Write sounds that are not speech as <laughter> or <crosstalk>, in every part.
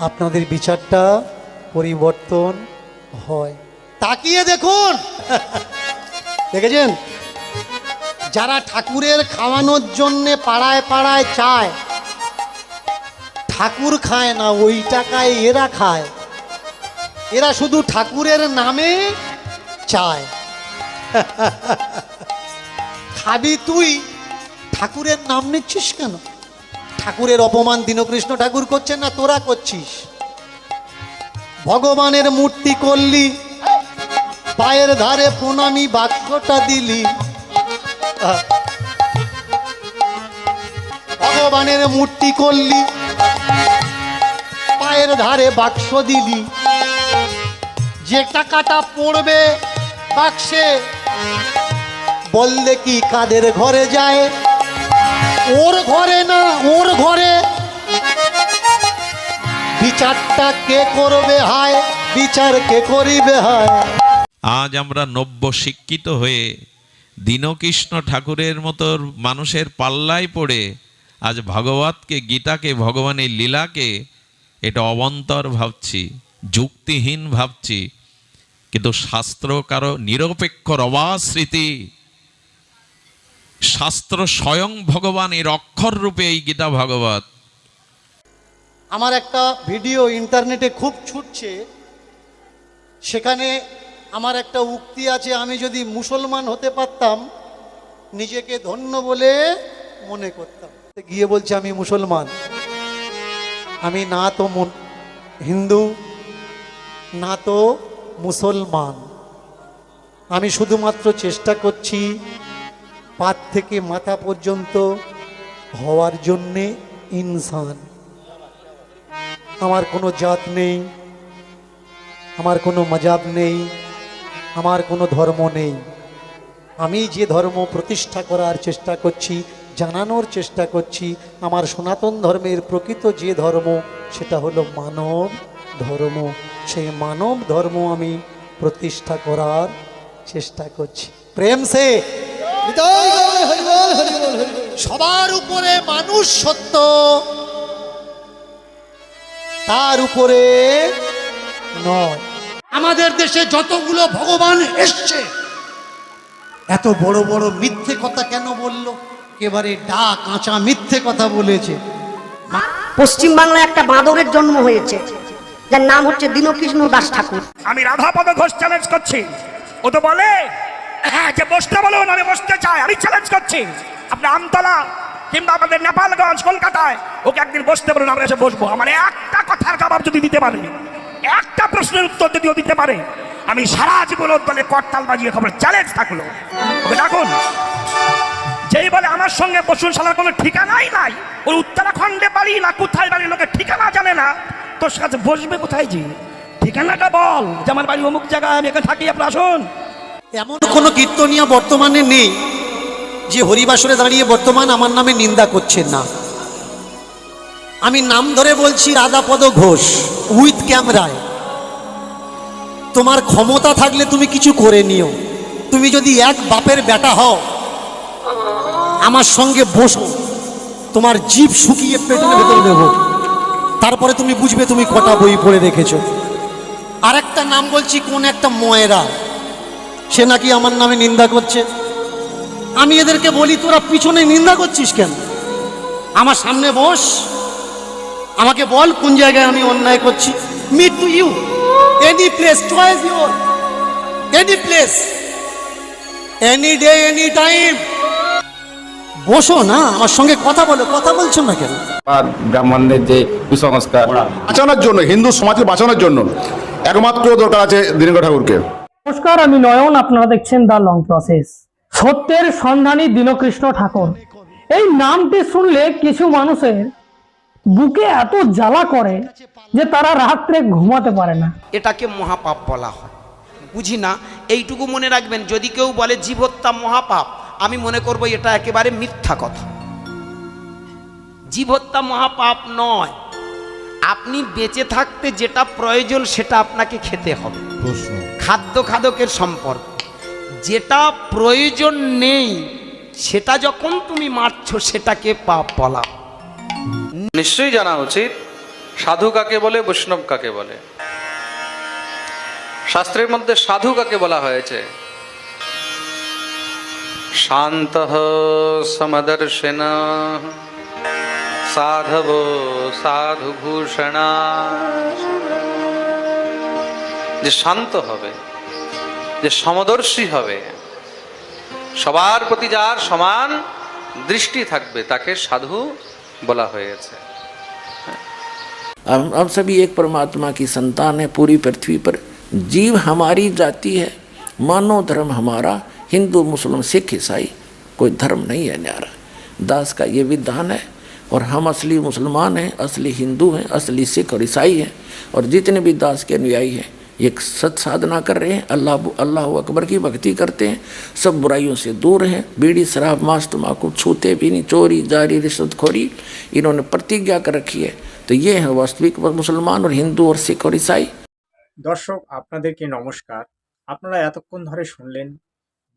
আপনাদের বিচারটা পরিবর্তন হয়। তাকিয়ে দেখুন। <laughs> দেখেছেন? যারা ঠাকুরের খাওয়ানোর জন্যে পাড়ায় পাড়ায় চায়, ঠাকুর খায় না, ওই টাকায় এরা খায়। এরা শুধু ঠাকুরের নামে চায়। <laughs> খাবি তুই, ঠাকুরের নাম নিচ্ছিস কেন? ঠাকুরের অপমান দীনকৃষ্ণ ঠাকুর করছেন না, তোরা করছিস? ভগবানের মূর্তি করলি, পায়ের ধারে প্রণামী বাক্যটা দিলি। ভগবানের মূর্তি করলি, পায়ের ধারে বাক্স দিলি। যে টাকাটা পড়বে বাক্সে, বললে কি কাদের ঘরে যায়? ওর ঘরে না, ওর ঘরে। বিচারটা কে করবে হায়, বিচার কে করিবে হায়? আজ আমরা নব্য শিক্ষিত হয়ে দীনকৃষ্ণ ঠাকুরের মতো মানুষের পাল্লায় পড়ে আজ ভগবতকে, গীতাকে, ভগবানের লীলাকে এটা অবন্তর ভাবছি, যুক্তিহীন ভাবছি। কিন্তু শাস্ত্র কারও নিরপেক্ষ রবাস্মৃতি শাস্ত্র স্বয়ং ভগবানের অক্ষর রূপে এই গীতা ভগবত। আমার একটা ভিডিও ইন্টারনেটে খুব ছুটছে। সেখানে আমার একটা উক্তি আছে, আমি যদি মুসলমান হতে পারতাম, নিজেকে ধন্য বলে মনে করতাম। গিয়ে বলছে, আমি মুসলমান। আমি না তো হিন্দু, না তো মুসলমান। আমি শুধুমাত্র চেষ্টা করছি পাত থেকে মাথা পর্যন্ত হওয়ার জন্যে ইনসান। আমার কোনো জাত নেই, আমার কোনো মজাব নেই, আমার কোনো ধর্ম নেই। আমি যে ধর্ম প্রতিষ্ঠা করার চেষ্টা করছি, জানানোর চেষ্টা করছি, আমার সনাতন ধর্মের প্রকৃত যে ধর্ম, সেটা হলো মানব ধর্ম। সেই মানব ধর্ম আমি প্রতিষ্ঠা করার চেষ্টা করছি। প্রেম সে সবার উপরে মানুষ সত্য। তার উপরে নয়। আমাদের দেশে যতগুলো ভগবান এসছে এত বড় বড় মিথ্যে কথা কেন বলল? একেবারে ডা কাঁচা মিথ্যে কথা বলেছে। পশ্চিম বাংলায় একটা বাঁদরের জন্ম হয়েছে যার নাম হচ্ছে দীনকৃষ্ণ দাস ঠাকুর। আমি রাধাপদ ঘোষ চ্যালেঞ্জ করছি। ও তো বলে হ্যাঁ যে বসতে বলুন, আমি বসতে চাই, আমি চ্যালেঞ্জ করছি। আপনি আমতলা কিংবা আমাদের নেপালগঞ্জ, কলকাতায়, ওকে একদিন বসতে বলুন, আমরা এসে বসবো। আমার একটা কথার জবাব যদি দিতে পারে, একটা প্রশ্নের উত্তর যদিও দিতে পারে, আমি সারা জীবন ওর দলে করতাল বাজিয়ে খবর চ্যালেঞ্জ থাকল। ওকে ডাকুন। যেই বলে আমার সঙ্গে বসুন সালার কোনো ঠিকানাই নাই। ওই উত্তরাখণ্ডে বাড়ি না, কোথায় বাড়ি লোকের ঠিকানা জানে না। তোর সাথে বসবে কোথায় যে? ঠিকানাটা বল, যে আমার বাড়ি অমুক জায়গায়, আমি এখানে থাকি, আপনি আসুন। এমন কোনো কীর্তনিয়া বর্তমানে নেই যে হরিবাসরে দাঁড়িয়ে বর্তমান আমার নামে নিন্দা করছেন না। আমি নাম ধরে বলছি রাধাপদ ঘোষ উইথ ক্যামেরায়। তোমার ক্ষমতা থাকলে তুমি কিছু করে নিও। তুমি যদি এক বাপের বেটা হও, আমার সঙ্গে বসো। তোমার জীব শুকিয়ে পেটের ভেতর দেব। তারপরে তুমি বুঝবে তুমি কটা বই পড়ে রেখেছো। আরেকটা নাম বলছি কোন একটা ময়রা। সে নাকি আমার নামে নিন্দা করছে? আমি এদেরকে বলি তোরা পিছনে নিন্দা করছিস কেন? আমার সামনে বস। আমাকে বল কোন জায়গায় আমি অন্যায় করছি। Meet to you any place choice your any place any day any time বসো না আমার সঙ্গে কথা বলো কথা বলছো না কেন? আর ব্রাহ্মণদের যে কুসংস্কার বাঁচানোর জন্য হিন্দু সমাজকে বাঁচানোর জন্য একমাত্র দরকার আছে দীনক ঠাকুরকে। নমস্কার আমি নয়ন আপনারা দেখছেন দ্য লং প্রসেস সত্যের সন্ধানী দীনকৃষ্ণ ঠাকুর। এই নামটি শুনলে কিছু মানুষের বুকে এত জ্বালা করে যে তারা রাত্রে ঘুমাতে পারে না। এটাকে মহাপাপ বলা হয়। বুঝি না? এইটুকু মনে রাখবেন যদি কেউ বলে জীবহত্যা মহাপাপ আমি মনে করব এটা একেবারে মিথ্যা কথা। জীবহত্যা মহাপাপ নয়। আপনি বেঁচে থাকতে যেটা প্রয়োজন সেটা আপনাকে খেতে হবে। খাদ্য খাদকের সম্পর্ক। যেটা প্রয়োজন নেই, সেটা যখন তুমি মারছো, সেটাকে পাপ বলা নিশ্চয়ই জানা উচিত, সাধু কাকে বলে, বৈষ্ণব কাকে বলে? শাস্ত্রের মধ্যে সাধু কাকে বলা হয়েছে? শান্ত সমদর্শন, সাধব সাধুভূষণা। যে শান্ত হবে যে সমদর্শী হবে সবার প্রতি যার সমান দৃষ্টি থাকবে তাকে সাধু বলা হয়েছে हम हम सभी एक परमात्मा की संतान है पूरी पृथ्वी पर जीव हमारी जाति है मानव धर्म हमारा हिंदू मुस्लिम सिख ईसाई कोई धर्म नहीं है न्यारा दास का ये विधान है और हम असली मुसलमान हैं असली हिंदू हैं असली सिख और ईसाई हैं और जितने भी दास के अनुयायी हैं ये सत साधना कर रहे हैं अल्लाह अल्लाह अकबर की भक्ति करते हैं सब बुराइयों से दूर हैं बीड़ी शराब मांस तम्बाकू छूते भी नहीं चोरी जारी रिश्वतखोरी इन्होंने प्रतिज्ञा कर रखी है तो ये है वास्तविक मुसलमान और हिंदू और सिख और ईसाई দর্শক আপনাদেরকে নমস্কার আপনারা এতক্ষণ ধরে শুনলেন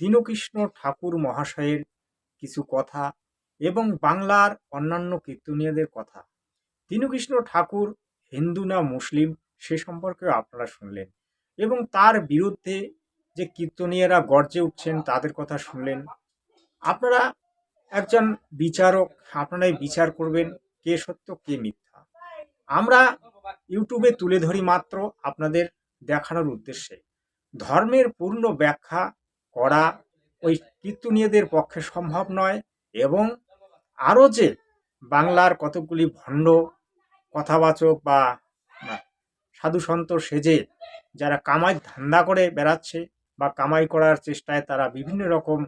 দীনকৃষ্ণ ঠাকুর মহাশয়ের কিছু কথা এবং বাংলার অন্যান্য কীর্তনীয়দের কথা দীনকৃষ্ণ ঠাকুর হিন্দু না মুসলিম সে সম্পর্কেও আপনারা শুনলেন এবং তার বিরুদ্ধে যে কীর্তনীয়রা গর্জে উঠছেন তাদের কথা শুনলেন। আপনারা একজন বিচারক, আপনারাই বিচার করবেন কে সত্য, কে মিথ্যা। আমরা ইউটিউবে তুলে ধরি মাত্র আপনাদের দেখানোর উদ্দেশ্যে। ধর্মের পূর্ণ ব্যাখ্যা করা ওই কীর্তনীয়দের পক্ষে সম্ভব নয় এবং আরও যে বাংলার কতকগুলি ভণ্ড কথাবাচক বা সাধু সন্ত সেজে যারা কামাই ধান্দা করে বেড়াচ্ছে বা কামাই করার চেষ্টায় তারা বিভিন্ন রকম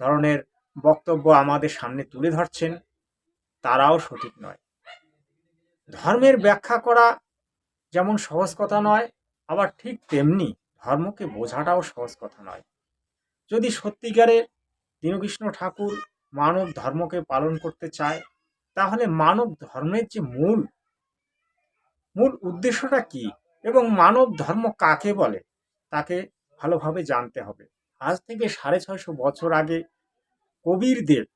ধরনের বক্তব্য আমাদের সামনে তুলে ধরছেন, তারাও সঠিক নয়। ধর্মের ব্যাখ্যা করা যেমন সহজ কথা নয়, আবার ঠিক তেমনি ধর্মকে বোঝাটাও সহজ কথা নয়। যদি সত্যিকারের দীনকৃষ্ণ ঠাকুর মানব ধর্মকে পালন করতে চায়, তাহলে মানব ধর্মের যে মূল মূল উদ্দেশ্যটা কি এবং মানব ধর্ম কাকে বলে, তাকে ভালোভাবে জানতে হবে। আজ থেকে সাড়ে ছয়শো বছর আগে কবির দেব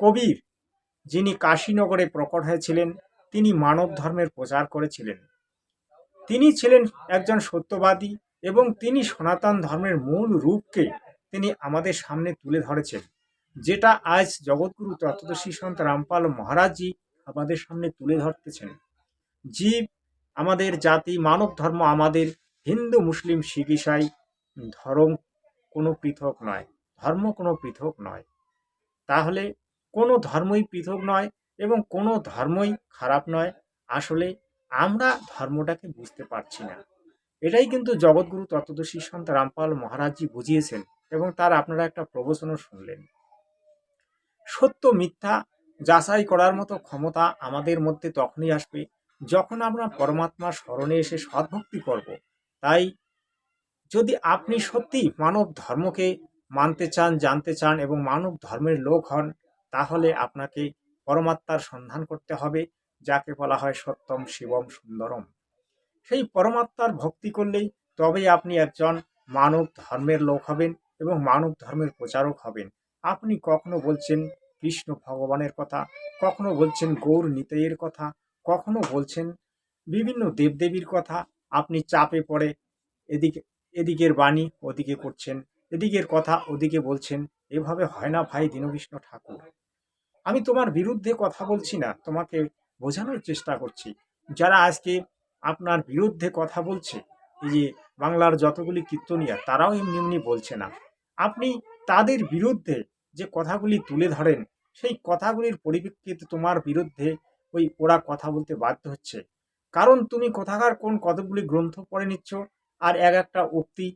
কবির যিনি কাশীনগরে প্রকট হয়েছিলেন, তিনি মানব ধর্মের প্রচার করেছিলেন। তিনি ছিলেন একজন সত্যবাদী এবং তিনি সনাতন ধর্মের মূল রূপকে তিনি আমাদের সামনে তুলে ধরেছেন, যেটা আজ জগৎগুরু তত্ত্বদর্শী সন্ত রামপাল মহারাজজি আমাদের সামনে তুলে ধরতেছেন। জীব আমাদের জাতি, মানব ধর্ম আমাদের হিন্দু, মুসলিম, শিখ, ইসাই, ধর্ম কোনো পৃথক নয়, ধর্ম কোনো পৃথক নয়। তাহলে কোনো ধর্মই পৃথক নয় এবং কোনো ধর্মই খারাপ নয়। আসলে আমরা ধর্মটাকে বুঝতে পারছি না। এটাই কিন্তু জগৎগুরু তত্ত্বদর্শী সন্ত রামপাল মহারাজজি বুঝিয়েছেন এবং তার আপনারা একটা প্রবচনও শুনলেন। সত্য মিথ্যা যাচাই করার মতো ক্ষমতা আমাদের মধ্যে তখনই আসবে যখন আমরা পরমাত্মা স্মরণে এসে সদ্ভক্তি করব, তাই যদি আপনি সত্যি মানব ধর্মকে মানতে চান, জানতে চান এবং মানব ধর্মের লোক হন, তাহলে আপনাকে পরমাত্মার সন্ধান করতে হবে, যাকে বলা হয় সত্যম শিবম সুন্দরম। সেই পরমাত্মার ভক্তি করলেই তবেই আপনি একজন মানব ধর্মের লোক হবেন এবং মানব ধর্মের প্রচারক হবেন। আপনি কখনো বলছেন কৃষ্ণ ভগবানের কথা, কখনো বলছেন গৌর নিতাইয়ের কথা কখনো বলছেন বিভিন্ন দেবদেবীর কথা, আপনি চাপে পড়ে এদিকে, এদিকের বাণী ওদিকে করছেন, এদিকের কথা ওদিকে বলছেন, এভাবে হয় না ভাই দীনকৃষ্ণ ঠাকুর। আমি তোমার বিরুদ্ধে কথা বলছি না, তোমাকে বোঝানোর চেষ্টা করছি। যারা আজকে আপনার বিরুদ্ধে কথা বলছে, এই যে বাংলার যতগুলি কীর্তনিয়া, তারাও এমনি এমনি বলছে না। আপনি তাদের বিরুদ্ধে যে কথাগুলি তুলে ধরেন, সেই কথাগুলির পরিপ্রেক্ষিতে তোমার বিরুদ্ধে ওই ওরা কথা বলতে বাধ্য হচ্ছে। কারণ তুমি কথাকার কোন কতগুলি গ্রন্থ পড়ে নিচ্ছ আর এক একটা উক্তি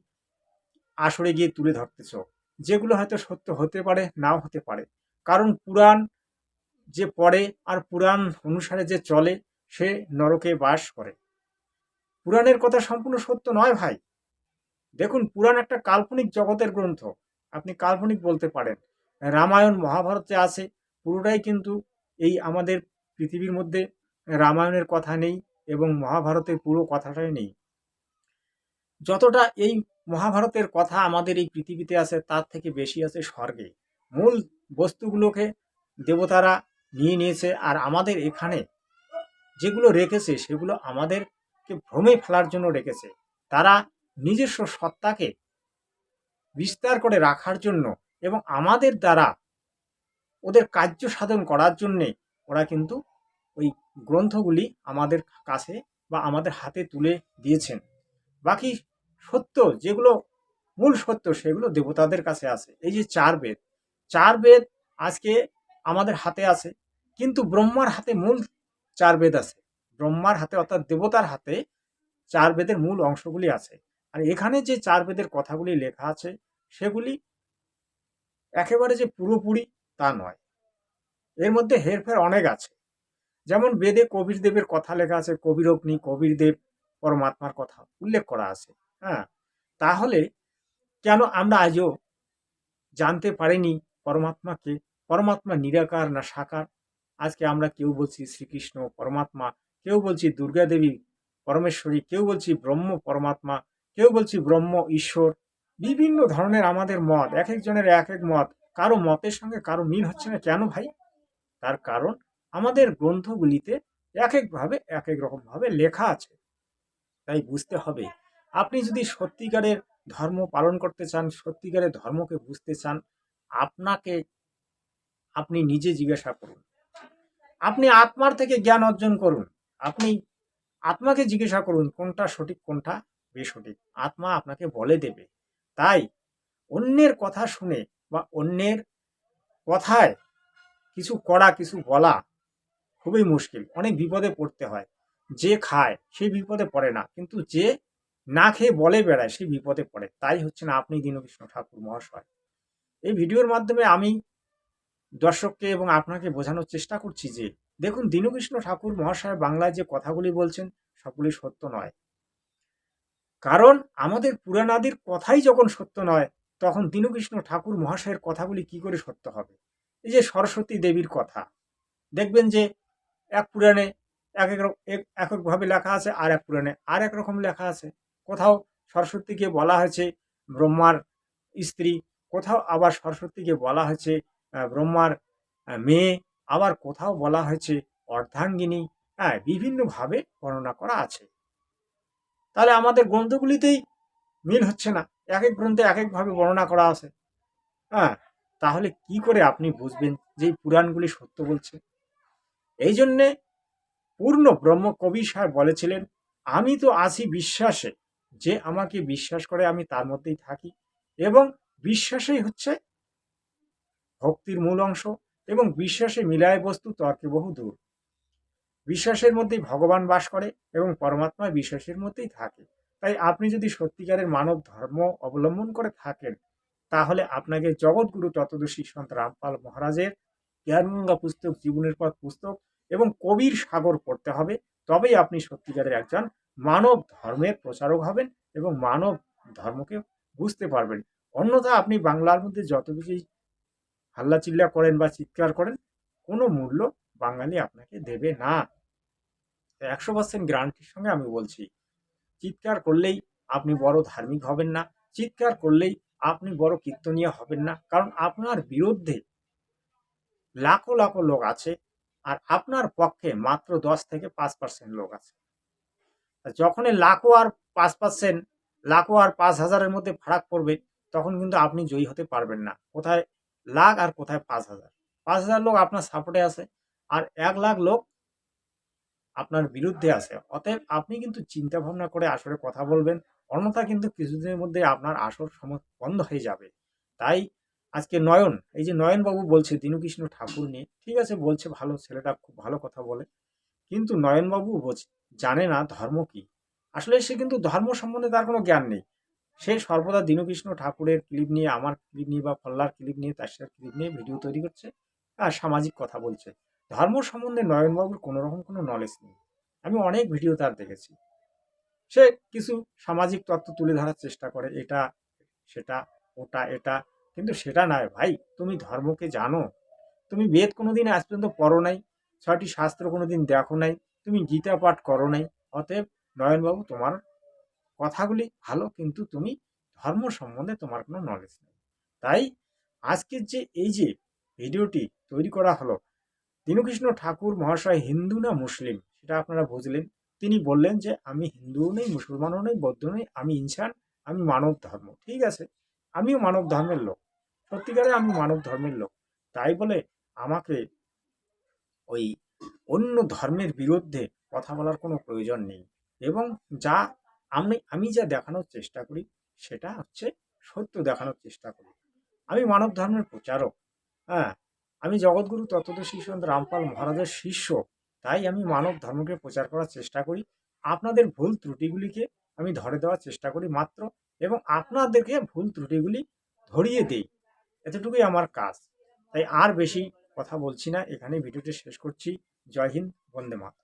আসরে গিয়ে তুলে ধরতেছ। যেগুলো হয়তো সত্য হতে পারে, নাও হতে পারে। কারণ পুরাণ যে পড়ে আর পুরাণ অনুসারে যে চলে, সে নরকে বাস করে। পুরাণের কথা সম্পূর্ণ সত্য নয় ভাই। দেখুন, পুরাণ একটা কাল্পনিক জগতের গ্রন্থ। আপনি কাল্পনিক বলতে পারেন। রামায়ণ, মহাভারতে আছে। পুরোটাই কিন্তু এই আমাদের পৃথিবীর মধ্যে রামায়ণের কথা নেই এবং মহাভারতের পুরো কথাটাই নেই। যতটা এই মহাভারতের কথা আমাদের এই পৃথিবীতে আছে, তার থেকে বেশি আছে স্বর্গে। মূল বস্তুগুলোকে দেবতারা নিয়ে নিয়েছে আর আমাদের এখানে যেগুলো রেখেছে, সেগুলো আমাদেরকে ভ্রমে ফেলার জন্য রেখেছে। তারা নিজস্ব সত্তাকে বিস্তার করে রাখার জন্য এবং আমাদের দ্বারা ওদের কার্য সাধন করার জন্যে ওরা কিন্তু ওই গ্রন্থগুলি আমাদের কাছে বা আমাদের হাতে তুলে দিয়েছেন। বাকি সত্য যেগুলো মূল সত্য সেগুলো দেবতাদের কাছে আছে। এই যে চার বেদ চার বেদ আজকে আমাদের হাতে আছে, কিন্তু ব্রহ্মার হাতে মূল চার বেদ আছে। ব্রহ্মার হাতে অর্থাৎ দেবতার হাতে চার বেদের মূল অংশগুলি আছে। আর এখানে যে চার বেদের কথাগুলি লেখা আছে, সেগুলি একেবারে যে পুরোপুরি তা নয়। এর মধ্যে হেরফের অনেক আছে। যেমন বেদে কবির দেবের কথা লেখা আছে কবির অগ্নি কবির দেব পরমাত্মার কথা উল্লেখ করা আছে। হ্যাঁ তাহলে কেন আমরা আজও জানতে পারিনি পরমাত্মাকে? পরমাত্মা নিরাকার না সাকার? আজকে আমরা কেউ বলছি শ্রীকৃষ্ণ পরমাত্মা, কেউ বলছি দুর্গা দেবী পরমেশ্বরী, কেউ বলছি ব্রহ্ম পরমাত্মা, কেউ বলছি ব্রহ্ম ঈশ্বর। বিভিন্ন ধরনের আমাদের মত, এক একজনের এক এক মত। কারও মতের সঙ্গে কারও মিল হচ্ছে না। কেন ভাই? তার কারণ আমাদের গ্রন্থগুলিতে এক একভাবে এক এক রকমভাবে লেখা আছে। তাই বুঝতে হবে, আপনি যদি সত্যিকারের ধর্ম পালন করতে চান, সত্যিকারের ধর্মকে বুঝতে চান, আপনাকে আপনি নিজে জিজ্ঞাসা করুন। আপনি আত্মার থেকে জ্ঞান অর্জন করুন। আপনি আত্মাকে জিজ্ঞাসা করুন, কোনটা সঠিক, কোনটা বেসঠিক? আত্মা আপনাকে বলে দেবে। তাই অন্যের কথা শুনে বা অন্যের কথায় কিছু করা, কিছু বলা খুবই মুশকিল। অনেক বিপদে পড়তে হয়। যে খায় সে বিপদে পড়ে না। কিন্তু যে না খেয়ে বলে বেড়ায় সে বিপদে পড়ে। তাই হচ্ছে না আপনি দীনকৃষ্ণ ঠাকুর মহাশয়। এই ভিডিওর মাধ্যমে আমি দর্শককে এবং আপনাকে বোঝানোর চেষ্টা করছি যে, দেখুন, দীনকৃষ্ণ ঠাকুর মহাশয় বাংলায় যে কথাগুলি বলছেন, সবগুলি সত্য নয়। কারণ আমাদের পুরাণাদির কথাই যখন সত্য নয়, তখন দীনকৃষ্ণ ঠাকুর মহাশয়ের কথাগুলি কি করে সত্য হবে? এই যে সরস্বতী দেবীর কথা, দেখবেন যে এক পুরাণে এক এক এক এককভাবে লেখা আছে, আর এক পুরাণে আর এক রকম লেখা আছে। কোথাও সরস্বতীকে বলা হয়েছে ব্রহ্মার স্ত্রী, কোথাও আবার সরস্বতীকে বলা হয়েছে ব্রহ্মার মেয়ে, আবার কোথাও বলা হয়েছে অর্ধাঙ্গিনী হ্যাঁ বিভিন্নভাবে বর্ণনা করা আছে। তাহলে আমাদের গ্রন্থগুলিতেই মিল হচ্ছে না। এক এক গ্রন্থে এক একভাবে বর্ণনা করা আছে। হ্যাঁ তাহলে কি করে আপনি বুঝবেন যে পুরাণগুলি সত্য বলছে? এই জন্যে পূর্ণ ব্রহ্ম কবি সাহেব বলেছিলেন, আমি তো আছি বিশ্বাসে। যে আমাকে বিশ্বাস করে আমি তার মধ্যেই থাকি। এবং বিশ্বাসেই হচ্ছে ভক্তির মূল অংশ। এবং বিশ্বাসে মিলায় বস্তু তর্কে বহু দূর। বিশ্বাসের মধ্যেই ভগবান বাস করে এবং পরমাত্মা বিশ্বাসের মধ্যেই থাকে। তাই আপনি যদি সত্যিকারের মানব ধর্ম অবলম্বন করে থাকেন তাহলে আপনাকে জগৎগুরু তত্ত্বদর্শী সন্ত রামপাল মহারাজের জ্ঞানগঙ্গা পুস্তক, জীবনের পথ পুস্তক এবং কবির সাগর পড়তে হবে। তবেই আপনি সত্যিকারের একজন মানব ধর্মের প্রচারক হবেন এবং মানব ধর্মকে বুঝতে পারবেন। অন্যথা আপনি বাংলার মধ্যে যত কিছুই হাল্লা চিল্লা করেন বা চিৎকার করেন, কোনো মূল্য বাঙালি আপনাকে দেবে না। একশো পার্সেন্ট গ্যারান্টির সঙ্গে আমি বলছি, চিৎকার করলেই আপনি বড় ধার্মিক হবেন না। চিৎকার করলেই আপনি বড় কীর্তনীয় হবেন না। কারণ আপনার বিরুদ্ধে লাখো লাখো লোক আছে আর আপনার পক্ষে মাত্র দশ থেকে পাঁচ পার্সেন্ট লোক আছে। যখন লাখো আর পাঁচ পার্সেন্ট লাখো আর পাঁচ হাজারের মধ্যে ফারাক পড়বে, তখন কিন্তু আপনি জয়ী হতে পারবেন না। কোথায় লাখ আর কোথায় পাঁচ হাজার? পাঁচ হাজার লোক আপনার সাপোর্টে আছে আর এক লাখ লোক আপনার বিরুদ্ধে আছে। অতএব আপনি কিন্তু চিন্তা ভাবনা করে আসরে কথা বলবেন। অন্যথা কিন্তু কিছুদিনের মধ্যে আপনার আসর সম বন্ধ হয়ে যাবে। তাই আজকে নয়ন, এই যে নয়নবাবু বলছে, দীনকৃষ্ণ ঠাকুর নিয়ে ঠিক আছে, বলছে ভালো, ছেলেটা খুব ভালো কথা বলে। কিন্তু নয়নবাবু বোঝ- জানে না ধর্ম কি? আসলে সে কিন্তু ধর্ম সম্বন্ধে তার কোনো জ্ঞান নেই। সে সর্বদা দীনকৃষ্ণ ঠাকুরের ক্লিপ নিয়ে, আমার ক্লিপ নিয়ে বা ফল্লার ক্লিপ নিয়ে, তার ক্লিপ নিয়ে ভিডিও তৈরি করছে আর সামাজিক কথা বলছে। ধর্ম সম্বন্ধে নয়নবাবুর কোনো রকম কোনো নলেজ নেই। আমি অনেক ভিডিও তার দেখেছি। সে কিছু সামাজিক তত্ত্ব তুলে ধরার চেষ্টা করে, এটা, সেটা, ওটা, এটা। কিন্তু সেটা নয়, ভাই, তুমি ধর্মকে জানো। তুমি বেদ কোনোদিন আজ পর্যন্ত পড়ো নাই, ছয়টি শাস্ত্র কোনোদিন দেখো নাই, তুমি গীতা পাঠ করো নাই। অতএব, নয়নবাবু, তোমার কথাগুলি ভালো, কিন্তু তুমি ধর্ম সম্বন্ধে তোমার কোনো নলেজ নেই। তাই, আজকের যে, এই যে ভিডিওটি তৈরি করা হলো দীনকৃষ্ণ ঠাকুর মহাশয় হিন্দু না মুসলিম, সেটা আপনারা বুঝলেন। তিনি বললেন যে, আমি হিন্দুও নেই, মুসলমানও নেই, বৌদ্ধ নেই, আমি ইনসান, আমি মানব ধর্ম, ঠিক আছে? আমিও মানব ধর্মের লোক। সত্যিকারে আমি মানব ধর্মের লোক। তাই বলে আমাকে ওই অন্য ধর্মের বিরুদ্ধে কথা বলার কোনো প্রয়োজন নেই। এবং যা আমি আমি যা দেখানোর চেষ্টা করি, সেটা হচ্ছে সত্য দেখানোর চেষ্টা করি। আমি মানব ধর্মের প্রচারক। হ্যাঁ আমি জগৎগুরু তত্ত্বদর্শী সন্ত রামপাল মহারাজের শিষ্য। তাই আমি মানব ধর্মকে প্রচার করার চেষ্টা করি। আপনাদের ভুল ত্রুটিগুলিকে আমি ধরে দেওয়ার চেষ্টা করি মাত্র এবং আপনাদেরকে ভুল ত্রুটিগুলি ধরিয়ে দেই। এতটুকুই আমার কাজ। তাই আর বেশি কথা বলছি না। এখানে ভিডিওটি শেষ করছি। জয় হিন্দ, বন্দে মাতরম।